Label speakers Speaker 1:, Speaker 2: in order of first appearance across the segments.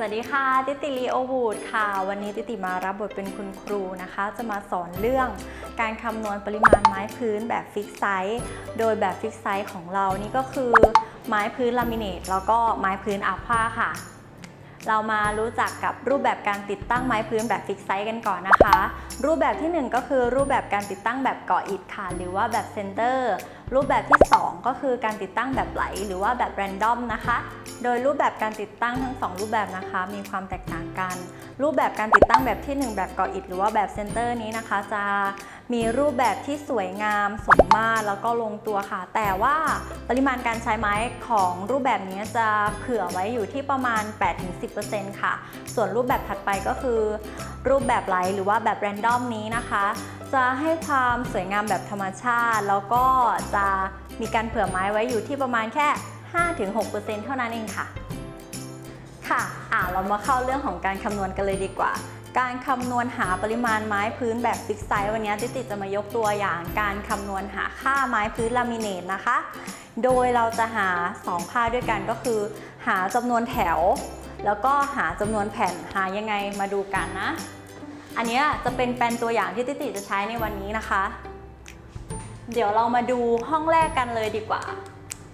Speaker 1: สวัสดีค่ะ ติติลีโอวูดค่ะ วันนี้ติติมารับบทเป็นคุณครูนะคะ จะมาสอนเรื่องการคำนวณปริมาณไม้พื้นแบบฟิกไซส์โดยแบบฟิกไซส์ของเรานี่ก็คือไม้พื้นลามิเนตแล้วก็ไม้พื้นอาควาค่ะ เรามารู้จักกับรูปแบบการติดตั้งไม้พื้นแบบฟิกไซส์กันก่อนนะคะ รูปแบบที่ 1 ก็คือรูปแบบการติดตั้งแบบก่ออิฐค่ะ หรือว่าแบบเซนเตอร์ รูปแบบที่ 2 ก็คือการติดตั้งแบบไหลหรือว่าแบบแรนดอมนะคะ โดยรูปแบบการติดตั้งทั้ง 2 รูปแบบนะคะ มีความแตกต่างกัน รูปแบบการติดตั้งแบบที่ 1 แบบก่ออิฐหรือว่าแบบเซนเตอร์นี้นะคะ จะมีรูปแบบที่สวยงามสมมาตรแล้วก็ลงตัวค่ะ แต่ว่าปริมาณการใช้ไม้ของรูปแบบนี้จะเผื่อไว้อยู่ที่ประมาณ 8-10%ค่ะ ส่วนรูปแบบถัดไปก็คือ รูปแบบไลท์หรือว่าแบบแรนดอมนี้นะคะ จะให้ความสวยงามแบบธรรมชาติ แล้วก็จะมีการเผื่อไม้ไว้อยู่ที่ประมาณแค่ 5-6%เท่านั้นเองค่ะ ค่ะอ่าเรามาเข้าเรื่องของการคำนวณกันเลยดีกว่า การคำนวณหาปริมาณไม้พื้นแบบฟิกไซส์วันนี้ติติจะมายกตัวอย่างการคำนวณหาค่าไม้พื้นลามิเนตนะคะ โดยเราจะหา 2 ค่าด้วยกันก็คือ หาจำนวนแถว แล้วก็หาจำนวนแผ่นหายังไงมาดูกันนะ อันนี้จะเป็นแปลนตัวอย่างที่ติติจะใช้ในวันนี้นะคะ เดี๋ยวเรามาดูห้องแรกกันเลยดีกว่า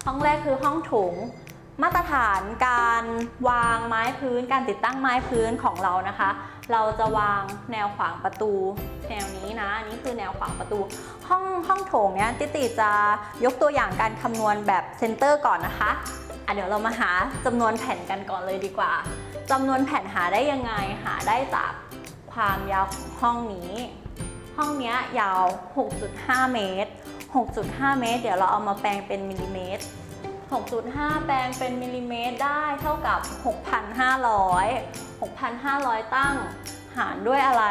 Speaker 1: ห้องแรกคือห้องโถงมาตรฐานการวางไม้พื้น การติดตั้งไม้พื้นของเรานะคะ เราจะวางแนวขวางประตู แนวนี้นะอันนี่คือแนวขวางประตู ห้องห้องโถงเนี้ยติติจะยกตัวอย่างการคำนวณแบบเซนเตอร์ก่อนนะคะอะเดี๋ยวเรามาหาจำนวนแผ่นกันก่อนเลยดีกว่าจำนวนแผ่นหาได้ยังไงหาได้จาก ความยาวของห้องนี้ ห้องเนี้ยยาว 6.5 เมตร 6.5 เมตร เดี๋ยวเราเอามาแปลงเป็นมิลลิเมตร 6.5 แปลงเป็นมิลลิเมตรได้เท่ากับ 6,500 6,500 ตั้ง หารด้วยอะไร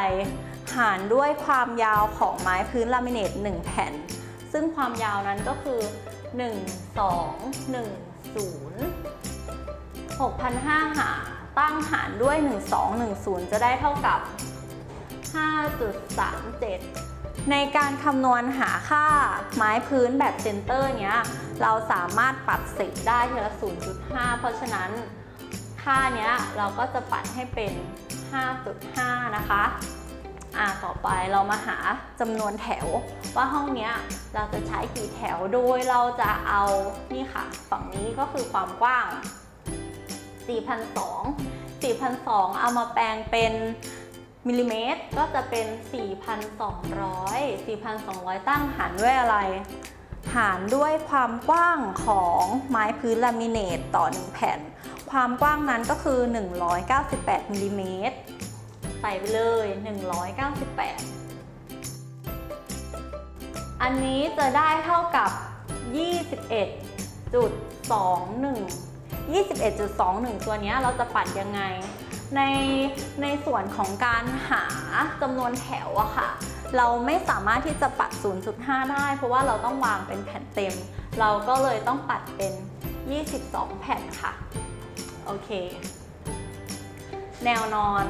Speaker 1: หารด้วยความยาวของไม้พื้นลามิเนต1 แผ่น ซึ่งความยาวนั้นก็คือ 1 2 1 0 6,500หารตั้งหารด้วย 1210 จะได้เท่ากับ 5.37 ในการคำนวณหาค่าไม้พื้นแบบเซนเตอร์เนี้ย เราสามารถปัดเศษได้ทีละ 0.5 เพราะฉะนั้นค่าเนี้ยเราก็จะปัดให้เป็น 5.5 นะคะอ่าต่อไปเรามาหาจำนวนแถว ว่าห้องเนี้ยเราจะใช้กี่แถวโดยเราจะเอานี่ค่ะ ฝั่งนี้ก็คือความกว้าง 4,200 4,200 เอามาแปลงเป็น มิลลิเมตรก็จะเป็น 4,200 4,200 ตั้งหารด้วยอะไร หารด้วยความกว้างของไม้พื้นลามิเนตต่อ 1 แผ่น ความกว้างนั้นก็คือ 198มิลลิเมตรใส่ไปเลย 194อันนี้จะได้เท่ากับ21.21 21.21 ตัวนี้เราจะปัดยังไง ในในส่วนของการหาจำนวนแถวอะค่ะ เราไม่สามารถที่จะปัด 0.5 ได้ เพราะว่าเราต้องวางเป็นแผ่นเต็ม เราก็เลยต้องปัดเป็น 22 แผ่นค่ะ โอเค แนวนอน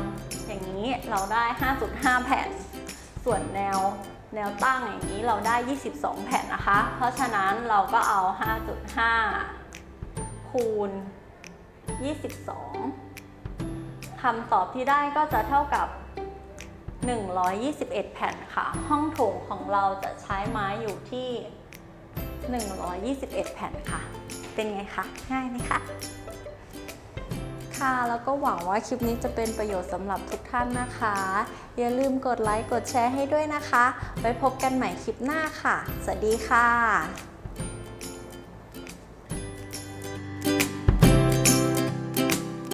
Speaker 1: อย่างนี้เราได้ 5.5 แผ่น ส่วนแนวแนวตั้งอย่างนี้เราได้ 22 แผ่นนะคะ เพราะฉะนั้นเราก็เอา 5.5 คูณ 22 คำตอบที่ได้ก็จะเท่ากับ 121 แผ่นค่ะ ห้องโถงของเราจะใช้ไม้อยู่ที่ 121 แผ่นค่ะ เป็นไงคะ ง่ายไหมคะ ค่ะ แล้วก็หวังว่าคลิปนี้จะเป็นประโยชน์สำหรับทุกท่านนะคะ อย่าลืมกดไลค์ กดแชร์ให้ด้วยนะคะ ไว้พบกันใหม่คลิปหน้าค่ะ สวัสดีค่ะ